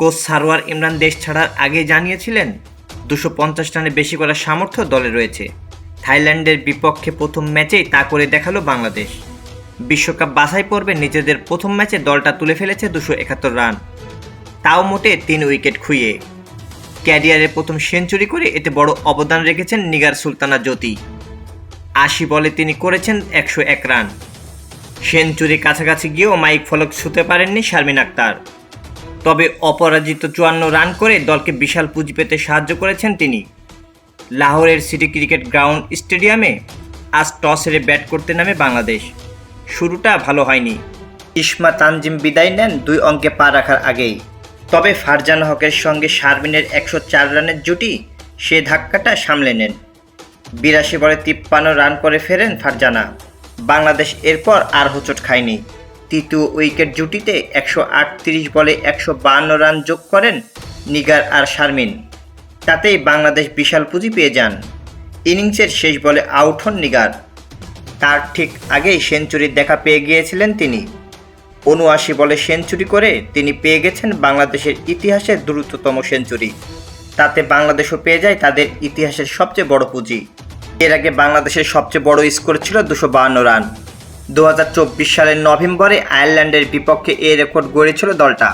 Coach Sarwar Imran দেশ ছাড়ার আগে জানিয়েছিলেন, দুশো পঞ্চাশ রানে বেশি করার সামর্থ্য দলে রয়েছে। থাইল্যান্ডের বিপক্ষে প্রথম ম্যাচেই তা করে দেখাল বাংলাদেশ। বিশ্বকাপ বাছাই পর্বে নিজেদের প্রথম ম্যাচে দলটা তুলে ফেলেছে দুশো একাত্তর রান। তাও মোটে তিন উইকেট খুইয়ে। ক্যারিয়ারে প্রথম সেঞ্চুরি করে এতে বড় অবদান রেখেছেন নিগার সুলতানা জ্যোতি। আশি বলে তিনি করেছেন একশো এক রান। সেঞ্চুরি কাছাকাছি গিয়েও মাইক ফলক ছুতে পারেননি শারমিন আক্তার। তবে অপরাজিত চুয়ান্ন রান করে দলকে বিশাল পুঁজি পেতে সাহায্য করেছেন তিনি। লাহোরের সিটি ক্রিকেট গ্রাউন্ড স্টেডিয়ামে আজ টস হেরে ব্যাট করতে নামে বাংলাদেশ। শুরুটা ভালো হয়নি। ইসমা তানজিম বিদায় নেন দুই অঙ্কে পা রাখার আগেই। তবে ফারজান হকের সঙ্গে শারমিনের একশো চার রানের জুটি সে ধাক্কাটা সামলে নেন। বিরাশি বলে তিপ্পান্ন রান করে ফেরেন ফারজানা। বাংলাদেশ এরপর আর হোঁচট খায়নি। তৃতীয় উইকেট জুটিতে একশো আটত্রিশ বলে একশো রান যোগ করেন নিগার আর শারমিন। তাতেই বাংলাদেশ বিশাল পুঁজি পেয়ে যান। ইনিংসের শেষ বলে আউট হন নিগার। তার ঠিক আগেই সেঞ্চুরির দেখা পেয়ে গিয়েছিলেন তিনি। উনআশি বলে সেঞ্চুরি করে তিনি পেয়ে গেছেন বাংলাদেশের ইতিহাসের দ্রুততম সেঞ্চুরি। তাতে বাংলাদেশও পেয়ে যায় তাদের ইতিহাসের সবচেয়ে বড় পুঁজি। এর আগে বাংলাদেশের সবচেয়ে বড় স্কোর ছিল দুশো বাহান্ন রান। দু হাজার চব্বিশ সালের নভেম্বরে আয়ারল্যান্ডের বিপক্ষে এই রেকর্ড গড়েছিল দলটা।